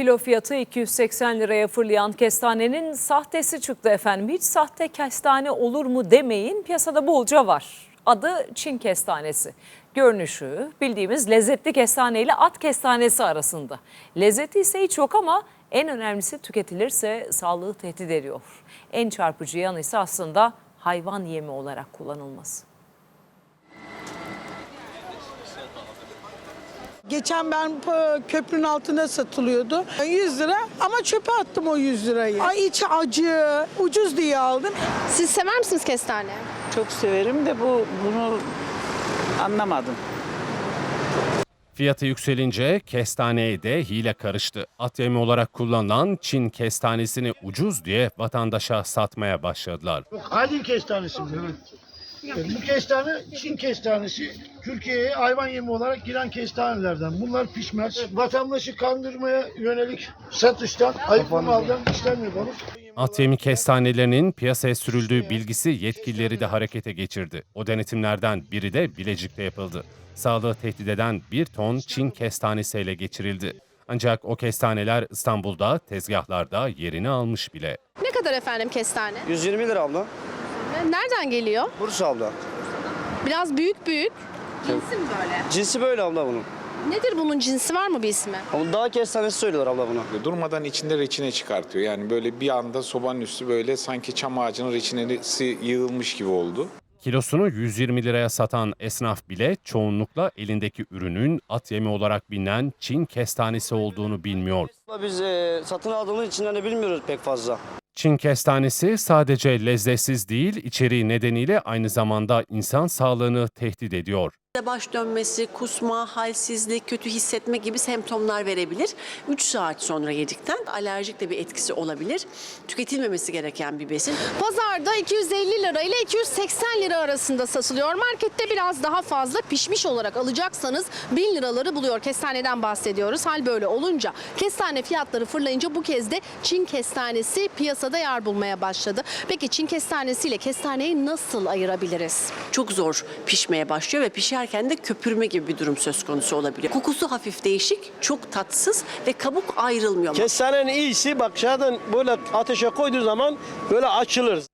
Kilo fiyatı 280 liraya fırlayan kestanenin sahtesi çıktı efendim. Hiç sahte kestane olur mu demeyin piyasada bolca var. Adı Çin kestanesi. Görünüşü bildiğimiz lezzetli kestane ile at kestanesi arasında. Lezzeti ise hiç yok ama en önemlisi tüketilirse sağlığı tehdit ediyor. En çarpıcı yanı ise aslında hayvan yemi olarak kullanılması. Geçen ben p- köprünün altında satılıyordu. 100 lira ama çöpe attım o 100 lirayı. Ay içi acı, ucuz diye aldım. Siz sever misiniz kestane? Çok severim de bu bunu anlamadım. Fiyatı yükselince kestaneye de hile karıştı. At yemi olarak kullanılan Çin kestanesini ucuz diye vatandaşa satmaya başladılar. Aydın kestanesi. Evet. Bu kestane Çin kestanesi. Türkiye'ye hayvan yemi olarak giren kestanelerden. Bunlar pişmez. Vatandaşı kandırmaya yönelik satıştan, ayıklı maldan işlem yapalım. At yemi kestanelerinin piyasaya sürüldüğü bilgisi yetkilileri de harekete geçirdi. O denetimlerden biri de Bilecik'te yapıldı. Sağlığı tehdit eden bir ton Çin kestanesi ele geçirildi. Ancak o kestaneler İstanbul'da tezgahlarda yerini almış bile. Ne kadar efendim kestane? 120 lira abla. Nereden geliyor? Bursa abla. Biraz büyük büyük. Cinsi mi böyle? Cinsi böyle abla bunun. Nedir bunun cinsi var mı bir ismi? Ama dağ kestanesi söylüyorlar abla buna. Durmadan içinde reçine çıkartıyor. Yani böyle bir anda sobanın üstü böyle sanki çam ağacının reçinesi yığılmış gibi oldu. Kilosunu 120 liraya satan esnaf bile çoğunlukla elindeki ürünün at yemi olarak bilinen Çin kestanesi olduğunu bilmiyor. Biz e, satın aldığımız içinden de bilmiyoruz pek fazla. Çin kestanesi sadece lezzetsiz değil, içeriği nedeniyle aynı zamanda insan sağlığını tehdit ediyor. Baş dönmesi, kusma, halsizlik, kötü hissetme gibi semptomlar verebilir. 3 saat sonra yedikten alerjik de bir etkisi olabilir. Tüketilmemesi gereken bir besin. Pazarda 250 lira ile 280 lira arasında satılıyor. Markette biraz daha fazla pişmiş olarak alacaksanız 1000 liraları buluyor. Kestaneden bahsediyoruz. Hal böyle olunca kestane fiyatları fırlayınca bu kez de Çin kestanesi piyasada yer bulmaya başladı. Peki Çin kestanesi ile kestaneyi nasıl ayırabiliriz? Çok zor pişmeye başlıyor ve pişerken de köpürme gibi bir durum söz konusu olabiliyor. Kokusu hafif değişik, çok tatsız ve kabuk ayrılmıyor. Kestanenin iyisi bak zaten böyle ateşe koyduğu zaman böyle açılır.